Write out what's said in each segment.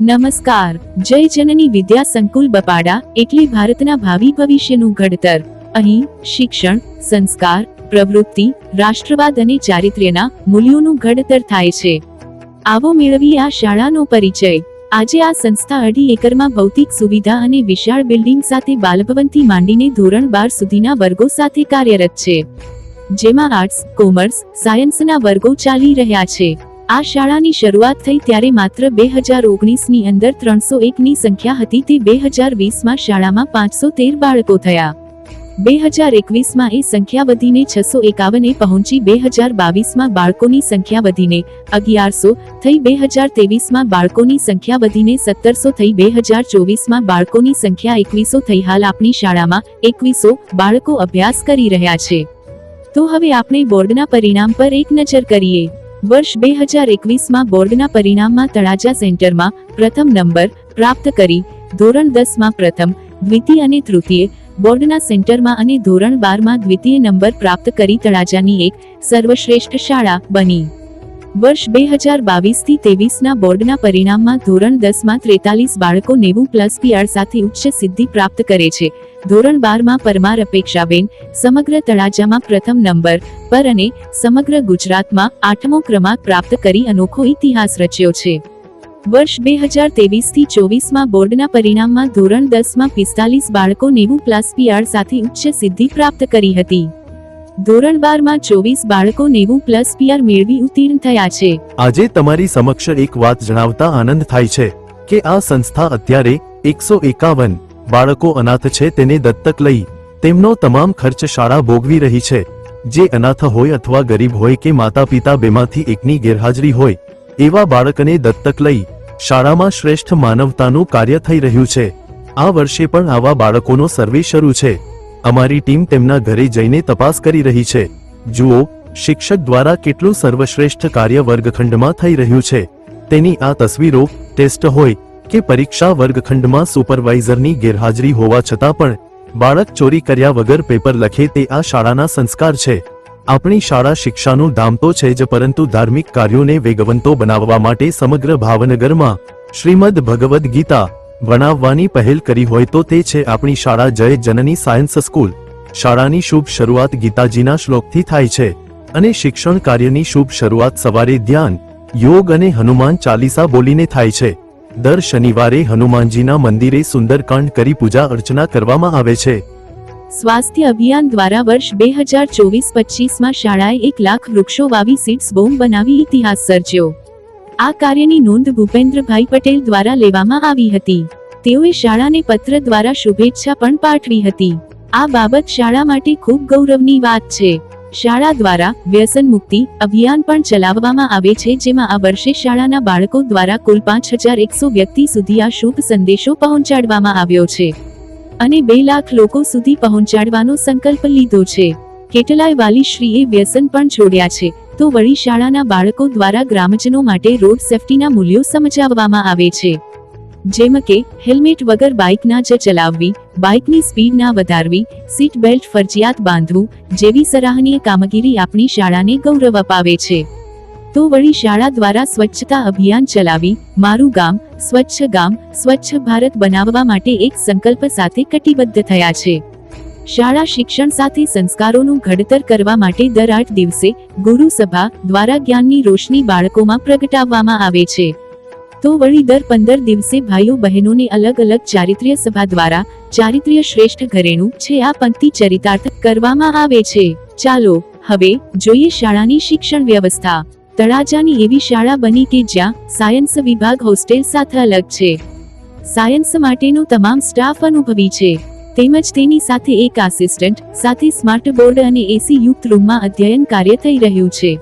નમસ્કાર. જય જનની વિદ્યા સંકુલ બપાડા, એટલે ભારતના ભાવિ ભવિષ્યનું ઘડતર. અહીં, શિક્ષણ, સંસ્કાર, પ્રવૃત્તિ, રાષ્ટ્રવાદ અને ચારિત્ર્યના મૂલ્યોનું ઘડતર થાય છે. આવો મેળવી આ શાળાનો પરિચય. આજે આ સંસ્થા અઢી એકરમાં ભૌતિક સુવિધા અને વિશાળ બિલ્ડિંગ સાથે બાલભવનથી માંડીને ધોરણ બાર સુધીના વર્ગો સાથે કાર્યરત છે. જેમાં આર્ટ્સ, કોમર્સ, સાયન્સના વર્ગો ચાલી રહ્યા છે. આ શાળાની શરૂઆત થઈ ત્યારે માત્ર બે હજાર ઓગણીસની અંદર ત્રણસો એકની સંખ્યા હતી તે બે હજાર વીસમાં શાળામાં પાંચસો તેર બાળકો થયા. બે હજાર એકવીસમાં એ સંખ્યા વધીને છસો એકાવને પહોંચી બે હજાર બાવીસમાં બાળકોની સંખ્યા વધીને અગિયારસો થઈ બે હજાર ત્રેવીસમાં બાળકોની સંખ્યા વધીને સત્તરસો થઈ બે હજાર ચોવીસમાં બાળકોની સંખ્યા એકવીસો થઈ હાલ આપણી શાળામાં એકવીસો બાળકો અભ્યાસ કરી રહ્યા છે. તો હવે આપણે બોર્ડના પરિણામ પર એક નજર કરીએ. વર્ષ બે હજાર એકવીસમાં બોર્ડના પરિણામમાં તળાજા સેન્ટરમાં પ્રથમ નંબર પ્રાપ્ત કરી, ધોરણ દસમાં પ્રથમ, દ્વિતીય અને તૃતીય બોર્ડના સેન્ટરમાં અને ધોરણ બારમાં દ્વિતીય નંબર પ્રાપ્ત કરી તળાજાની એક સર્વશ્રેષ્ઠ શાળા બની. વર્ષ બે હજાર બાવીસથી તેવીસના બોર્ડના પરિણામમાં ધોરણ દસમાં ત્રેતાલીસ બાળકો નેવું પ્લસ પીઆર સાથે ઉચ્ચ સિદ્ધિ પ્રાપ્ત કરે છે. ધોરણ બારમાં પરમાર અપેક્ષાબેન, સમગ્ર તળાજામાં પ્રથમ નંબર, પર અને સમગ્ર ગુજરાતમાં આઠમો ક્રમાંક પ્રાપ્ત કરી અનોખો ઇતિહાસ રચ્યો છે. વર્ષ બે હજાર તેવીસથી ચોવીસમાં બોર્ડના પરિણામમાં ધોરણ દસમાં પિસ્તાલીસ બાળકો નેવું પ્લસ પીઆર સાથે ઉચ્ચ સિદ્ધિ પ્રાપ્ત કરી હતી. ધોરણ બારમાં ચોવીસ બાળકો નેવું પ્લસ પીઆર મેળવી ઉત્તીર્ણ થયા છે. આજે તમારી સમક્ષ એક વાત જણાવતા આનંદ થાય છે કે આ સંસ્થા અત્યારે એકસો એકાવન બાળકો અનાથ છે તેને દત્તક લઈ તેમનો તમામ ખર્ચ શાળા ભોગવી રહી છે. જે અનાથ હોય અથવા ગરીબ હોય કે માતા પિતા બેમાંથી એકની ગેરહાજરી હોય, એવા બાળકને દત્તક લઈ શાળામાં શ્રેષ્ઠ માનવતાનું કાર્ય થઈ રહ્યું છે. આ વર્ષે પણ આવા બાળકોનો સર્વે શરૂ છે. અમારી ટીમ તેમના ઘરે જઈને તપાસ કરી રહી છે. જુઓ, શિક્ષક દ્વારા કેટલું સર્વશ્રેષ્ઠ કાર્ય વર્ગખંડમાં થઈ રહ્યું છે. તેની આ તસવીરો, ટેસ્ટ હોય, કે પરીક્ષા વર્ગખંડમાં સુપરવાઇઝરની ગેરહાજરી હોવા છતાં પણ, બાળક ચોરી કર્યા વગર પેપર લખે તે આ શાળાના સંસ્કાર છે. આપણી શાળા શિક્ષાનું ધામ તો છે જ પરંતુ ધાર્મિક કાર્યોને વેગવંતો બનાવવા માટે સમગ્ર ભાવનગરમાં શ્રીમદ ભગવદ્ ગીતા ભણાવવાની પહેલ કરી હોય તો તે છે આપણી શાળા જય જનની સાયન્સ સ્કૂલ. શાળાની શુભ શરૂઆત ગીતાજીના શ્લોકથી થાય છે અને શિક્ષણ કાર્યની શુભ શરૂઆત સવારે ધ્યાન, યોગ અને હનુમાન ચાલીસા બોલીને થાય છે. દર શનિવારે હનુમાનજીના મંદિરે સુંદરકાંડ કરી પૂજા અર્ચના કરવામાં આવે છે. સ્વાસ્થ્ય અભિયાન દ્વારા વર્ષ બે હજાર ચોવીસ પચીસમાં શાળાએ એક લાખ વૃક્ષો વાવી સીડ્સ બોમ્બ બનાવી ઇતિહાસ સર્જ્યો. આ કાર્યની નોંધ ભૂપેન્દ્રભાઈ પટેલ દ્વારા લેવામાં આવી હતી. તેઓએ શાળાને પત્ર દ્વારા શુભેચ્છા પણ પાઠવી હતી. આ બાબત શાળા માટે ખૂબ ગૌરવની વાત છે. શાળા દ્વારા વ્યસન મુક્તિ અભિયાન પણ ચલાવવામાં આવે છે, જેમાં આ વર્ષે શાળાના બાળકો દ્વારા કુલ પાંચ હજાર એકસો વ્યક્તિ સુધી આ શુભ સંદેશો પહોંચાડવામાં આવ્યો છે. અને બે લાખ લોકો સુધી પહોંચાડવાનો સંકલ્પ લીધો છે. કેટલાય વાલીશ્રીએ વ્યસન પણ છોડ્યા છે. તો વળી શાળાના બાળકો દ્વારા ગ્રામજનો માટે રોડ સેફટીના મૂલ્યો સમજાવવામાં આવે છે. જેમ કે, હેલ્મેટ વગર બાઇક ના જ ચલાવવી, બાઇકની સ્પીડ ના વધારવી, સીટ બેલ્ટ ફરજિયાત બાંધવું જેવી સરાહનીય કામગીરી આપણી શાળાને ગૌરવ અપાવે છે. તો વળી શાળા દ્વારા સ્વચ્છતા અભિયાન ચલાવી, મારું ગામ, સ્વચ્છ ગામ, સ્વચ્છ ભારત બનાવવા માટે એક સંકલ્પ સાથે કટિબદ્ધ થયા છે. શાળા શિક્ષણ સાથે સંસ્કારોનું ઘડતર કરવા માટે દર આઠ દિવસે ગુરુ સભા દ્વારા જ્ઞાનની રોશની બાળકોમાં પ્રગટાવવામાં આવે છે. તો વળી દર પંદર દિવસે ભાઈઓ બહેનોને અલગ અલગ ચારિત્ર્ય સભા દ્વારા ચારિત્ર્ય શ્રેષ્ઠ ઘરેણું છે આ પંક્તિ ચરિતાર્થ કરવામાં આવે છે. ચાલો, હવે જોઈએ શાળાની શિક્ષણ વ્યવસ્થા. તળાજાની એવી શાળા બની કે જ્યાં સાયન્સ વિભાગ હોસ્ટેલ સાથે અલગ છે. સાયન્સ માટેનો તમામ સ્ટાફ અનુભવી છે. તેમજ તેની સાથે એક આસિસ્ટન્ટ સાથે સ્માર્ટ બોર્ડ અને એસી યુક્ત રૂમમાં અધ્યયન કાર્ય થઈ રહ્યું છે.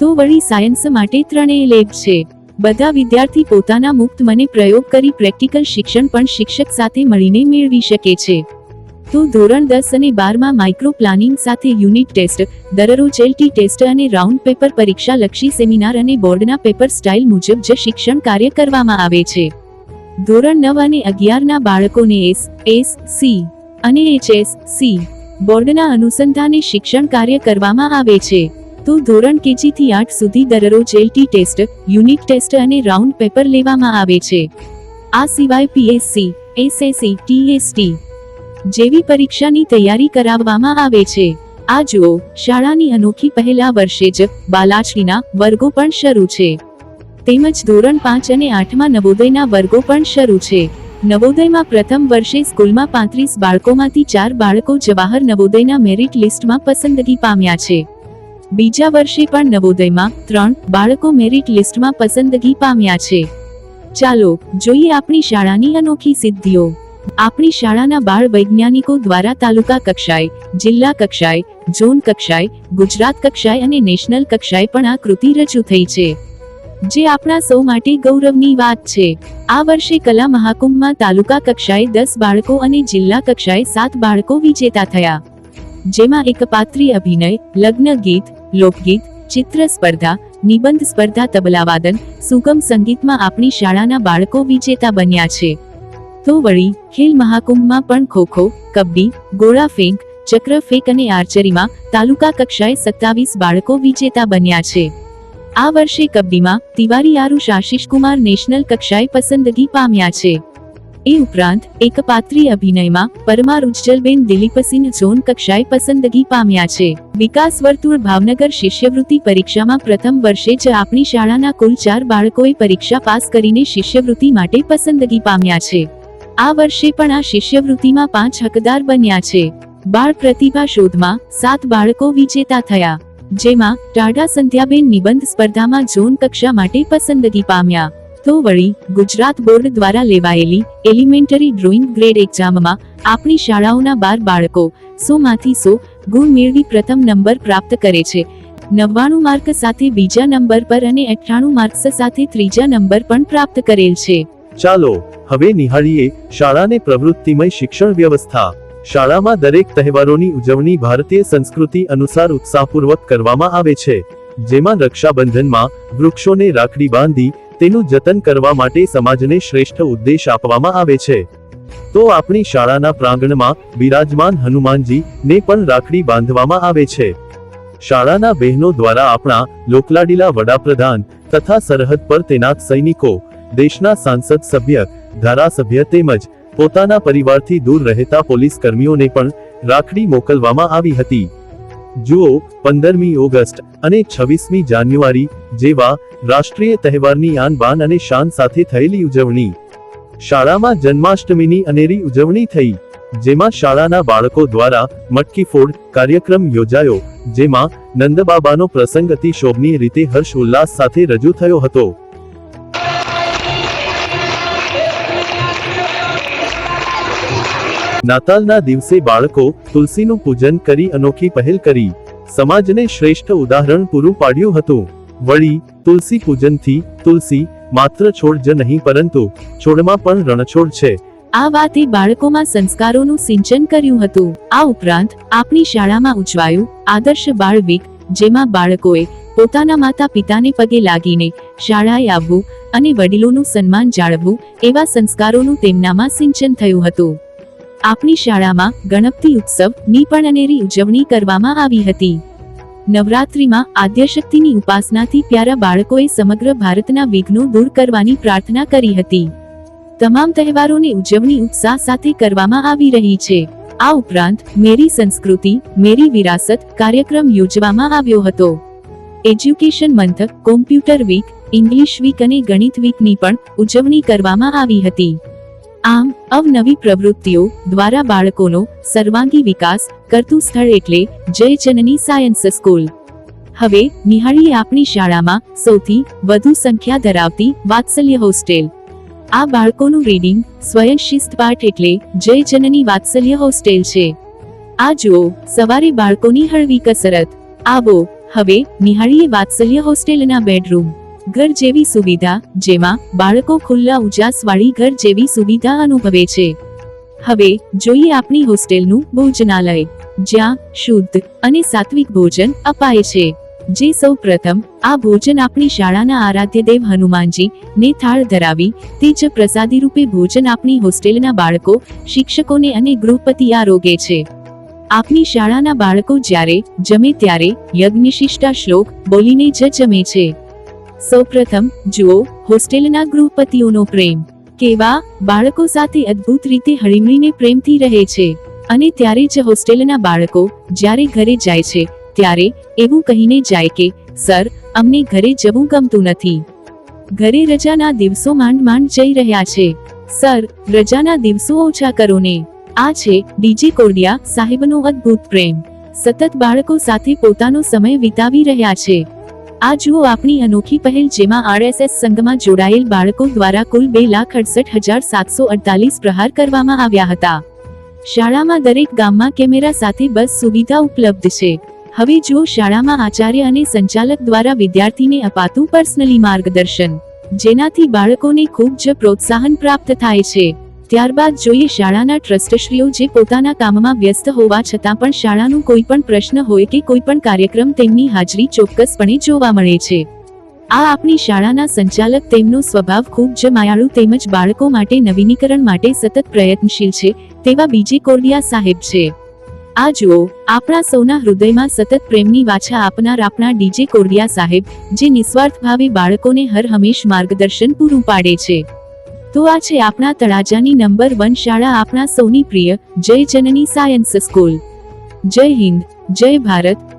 તો વળી સાયન્સ માટે ત્રણેય લેબ છે. બધા વિદ્યાર્થી પોતાના મુક્ત મને પ્રયોગ કરી પ્રેક્ટિકલ શિક્ષણ પણ શિક્ષક સાથે મળીને મેળવી શકે છે. તો ધોરણ દસ અને બારમાં માઇક્રો પ્લાનિંગ સાથે યુનિટ ટેસ્ટ દરરોજ એલટી ટેસ્ટ અને રાઉન્ડ પેપર પરીક્ષા લક્ષી સેમિનાર અને બોર્ડના પેપર સ્ટાઇલ મુજબ જ શિક્ષણ કાર્ય કરવામાં આવે છે. ધોરણ નવ અને અગિયારના બાળકોને એસ એસ, સી અને એચએસ સી બોર્ડના અનુસંધાને શિક્ષણ કાર્ય કરવામાં આવે છે. તો ધોરણ કેજી થી આઠ સુધી દરરોજ એલટી ટેસ્ટ, યુનિટ ટેસ્ટ અને રાઉન્ડ પેપર લેવામાં આવે છે. આ સિવાય પીએસસી, એસએસસી, ટીએસટી જેવી પરીક્ષાની તૈયારી કરાવવામાં આવે છે. આ જુઓ, શાળાની અનોખી પહેલા વર્ષે જ બાલાછડીના વર્ગો પણ શરૂ છે. તેમજ ધોરણ પાંચ અને આઠમાં નવોદયના વર્ગો પણ શરૂ છે. નવોદયમાં પ્રથમ વર્ષે સ્કૂલમાં પાંત્રીસ બાળકોમાંથી ચાર બાળકો જવાહર નવોદયના મેરિટ લિસ્ટમાં પસંદગી પામ્યા છે. બીજા વર્ષે પણ નવોદયમાં ત્રણ બાળકો મેરિટ લિસ્ટમાં પસંદગી પામ્યા છે. ચાલો, જોઈએ આપણી શાળાની અનોખી સિદ્ધિઓ. આપણી શાળાના બાળ વૈજ્ઞાનિકો દ્વારા તાલુકા કક્ષાએ, જિલ્લા કક્ષાએ, ઝોન કક્ષાએ, ગુજરાત કક્ષાએ અને નેશનલ કક્ષાએ પણ આ કૃતિ રજૂ થઈ છે. જે આપણા સૌ માટે ગૌરવની વાત છે. આ વર્ષે કલા મહાકુંભમાં તાલુકા કક્ષાએ દસ બાળકો અને જિલ્લા કક્ષાએ સાત બાળકો વિજેતા થયા. જેમાં એકપાત્રી અભિનય, લગ્ન ગીત, લોકગીત, ચિત્ર સ્પર્ધા, નિબંધ સ્પર્ધા, તબલાવાદન, સુગમ સંગીતમાં આપણી શાળાના બાળકો વિજેતા બન્યા છે. તો વળી ખેલ મહાકુંભમાં પણ ખોખો, કબડ્ડી, ગોળા ફેંક, ચક્ર ફેંક અને આર્ચરીમાં તાલુકા કક્ષાએ સત્તાવીસ બાળકો વિજેતા બન્યા છે. આ વર્ષે કબડ્ડીમાં તિવારી આરુષ આશિષ કુમાર નેશનલ કક્ષાએ પસંદગી પામ્યા છે. એ ઉપરાંત એકપાત્રી અભિનયમાં પરમાર ઉજ્જલબેન દિલીપસિંહ ઝોન કક્ષાએ પસંદગી પામ્યા છે. વિકાસ વર્તુળ ભાવનગર શિષ્યવૃત્તિ પરીક્ષામાં પ્રથમ વર્ષે જ આપણી શાળાના કુલ ચાર બાળકોએ પરીક્ષા પાસ કરીને શિષ્યવૃત્તિ માટે પસંદગી પામ્યા છે. આ વર્ષે પણ આ શિષ્યવૃત્તિમાં પાંચ હકદાર બન્યા છે. બાળ પ્રતિભા શોધમાં સાત બાળકો વિજેતા થયા. જેમાં ટાઢા સંધ્યાબેન નિબંધ સ્પર્ધામાં ઝોન કક્ષા માટે પસંદગી પામ્યા. તો વળી ગુજરાત બોર્ડ દ્વારા લેવાયેલી એલિમેન્ટરી ડ્રોઈંગ ગ્રેડ એક્ઝામમાં આપણી શાળાઓના બાર બાળકો સો માંથી સો ગુણ મેળવી પ્રથમ નંબર પ્રાપ્ત કરે છે. નવ્વાણું માર્ક સાથે બીજા નંબર પર અને અઠ્ઠાણું માર્ક્સ સાથે ત્રીજા નંબર પણ પ્રાપ્ત કરેલ છે. ચાલો, હવે નિહાળીએ શાળાને પ્રવૃત્તિમય શિક્ષણ વ્યવસ્થા. શાળામાં દરેક તહેવારોની ઉજવણી ભારતીય સંસ્કૃતિ અનુસાર ઉત્સાહપૂર્વક કરવામાં આવે છે. જેમાં રક્ષાબંધનમાં વૃક્ષોને રાખડી બાંધી તેનું જતન કરવા માટે સમાજને શ્રેષ્ઠ ઉદ્દેશ આપવામાં આવે છે. તો આપણી શાળાના પ્રાંગણમાં બિરાજમાન હનુમાનજી ને પણ રાખડી બાંધવામાં આવે છે. શાળાના બહેનો દ્વારા આપણા લોકલાડીલા વડાપ્રધાન તથા સરહદ પર તૈનાત સૈનિકો, દેશના સાંસદ સભ્ય, ધારાસભ્ય તેમજ પોતાના પરિવારથી દૂર રહેતા પોલીસ કર્મીઓને પણ રાખડી મોકલવામાં આવી હતી. જુઓ, પંદરમી ઓગસ્ટ અને છવ્વીસમી જાન્યુઆરી જેવા રાષ્ટ્રીય તહેવારની આનબાન અને શાન સાથે થયેલી ઉજવણી. શાળામાં જન્માષ્ટમીની અનેરી ઉજવણી થઈ, જેમાં શાળાના બાળકો દ્વારા મટકી ફોડ કાર્યક્રમ યોજાયો, જેમાં નંદબાબાનો પ્રસંગ અતિ શોભનીય રીતે હર્ષ ઉલ્લાસ સાથે રજૂ થયો હતો. નાતાલના દિવસે બાળકો તુલસીનું પૂજન કરી અનોખી પહેલ કરી. સમાજને શ્રેષ્ઠ ઉદાહરણ પૂરું પાડ્યું હતું. વળી, તુલસી પૂજનથી તુલસી માત્ર છોડ જ નહીં પરંતુ છોડમાં પણ રણછોડ છે. આ વાતે બાળકોમાં સંસ્કારોનું સિંચન કર્યું હતું. આ ઉપરાંત, આપણી શાળામાં ઉજવાયું આદર્શ બાળ વીક, જેમાં બાળકોએ પોતાના માતા પિતાને પગે લાગીને શાળાએ આવવું અને વડીલોનું સન્માન જાળવવું એવા સંસ્કારોનું તેમનામાં સિંચન થયું હતું. આપણી શાળામાં ગણપતિ ઉત્સવ, ની પણ અનેરી ઉજવણી કરવામાં આવી હતી. નવરાત્રિમાં આદ્યશક્તિની ઉપાસનાથી પ્યારા બાળકોએ સમગ્ર ભારતના વિઘ્નો દૂર કરવાની પ્રાર્થના કરી હતી. તમામ તહેવારોની ઉજવણી ઉત્સાહ સાથે કરવામાં આવી રહી છે. આ ઉપરાંત, મેરી સંસ્કૃતિ, મેરી વિરાસત કાર્યક્રમ યોજવામાં આવ્યો હતો. Education month computer week, English week અને ગણિત વીકની પણ ઉજવણી કરવામાં આવી હતી. આમ, અવનવી પ્રવૃત્તિઓ દ્વારા બાળકોનો સર્વાંગી વિકાસ કરતું સ્થળ એટલે જય સાયન્સ સ્કૂલ. હવે, નિહાળીએ આપણી શાળામાં સૌથી વધુ સંખ્યા ધરાવતી વાત્સલ્ય હોસ્ટેલ. આ બાળકોનું રીડિંગ સ્વયં શિસ્ત પાઠ એટલે જય વાત્સલ્ય હોસ્ટેલ છે. આ જુઓ, સવારે બાળકોની હળવી કસરત. આવો, હવે નિહાળીએ વાત્સલ્ય હોસ્ટેલના બેડરૂમ. ઘર જેવી સુવિધા, જેમાં બાળકો ખુલ્લા ઉજાસવાળી ઘર જેવી સુવિધા અનુભવે છે. હવે, જોઈએ આપણી હોસ્ટેલનું ભોજનાલય, જ્યાં શુદ્ધ અને સાત્વિક ભોજન અપાય છે. જે સૌ પ્રથમ, આ ભોજન આપણી શાળાના આરાધ્ય દેવ હનુમાનજી ને થાળ ધરાવી તે જ પ્રસાદી રૂપે ભોજન આપણી હોસ્ટેલના બાળકો, શિક્ષકોને અને ગૃહપતિ આરોગે છે. આપની શાળાના બાળકો જ્યારે જમે ત્યારે યજ્ઞશિષ્ટા શ્લોક બોલીને જ જમે છે. સૌપ્રથમ, જુઓ, હોસ્ટેલના ગૃહપતિઓનો પ્રેમ. કેવા, બાળકો સાથે અદ્ભુત રીતે હળીમળીને પ્રેમથી રહે છે. અને ત્યારે જ હોસ્ટેલના બાળકો, જ્યારે ઘરે જાય છે, ત્યારે એવું કહીને જાય કે, સર, અમને ઘરે જવું ગમતું નથી. ઘરે રજાના દિવસો માંડ માંડ જઈ રહ્યા છે. સર, રજાના દિવસો ઓછા કરો ને. આ છે ડીજે કોડિયા સાહેબનો અદ્ભુત પ્રેમ. સતત બાળકો સાથે પોતાનો સમય વિતાવી રહ્યા છે. આ જુઓ આપણી અનોખી પહેલ જેમાં આરએસએસ સંઘમાં જોડાયેલ બાળકો દ્વારા કુલ બે લાખ અડસઠ હજાર સાતસો અડતાલીસ પ્રહાર કરવામાં આવ્યા હતા. શાળામાં દરેક ગામમાં કેમેરા સાથે બસ સુવિધા ઉપલબ્ધ છે. હવે જુઓ શાળામાં આચાર્ય અને સંચાલક દ્વારા વિદ્યાર્થીને અપાતું પર્સનલી માર્ગદર્શન. જેનાથી બાળકોને ખૂબ જ પ્રોત્સાહન પ્રાપ્ત થાય છે. ત્યારબાદ જોઈએ શાળાના ટ્રસ્ટશ્રીઓ જે પોતાના કામમાં વ્યસ્ત હોવા છતાં પણ શાળાનું કોઈ પણ પ્રશ્ન હોય કે કોઈ પણ કાર્યક્રમ તેમની હાજરી ચોક્કસપણે જોવા મળે છે. આ આપણી શાળાના સંચાલક તેમનો સ્વભાવ ખૂબ જ માયાળુ તેમજ બાળકો માટે નવીનીકરણ માટે સતત પ્રયત્નશીલ છે, તેવા બીજે કોરડિયા સાહેબ છે. આ જુઓ, આપણા સૌના હૃદયમાં સતત પ્રેમની વાછા આપનાર આપણા ડીજે કોરડિયા સાહેબ, જે નિસ્વાર્થ ભાવે બાળકોને હર હંમેશ માર્ગદર્શન પૂરું પાડે છે. તો આ છે આપણા તળાજાની નંબર વન શાળા આપણા સૌની પ્રિય જય જનની સાયન્સ સ્કૂલ. જય હિન્દ, જય ભારત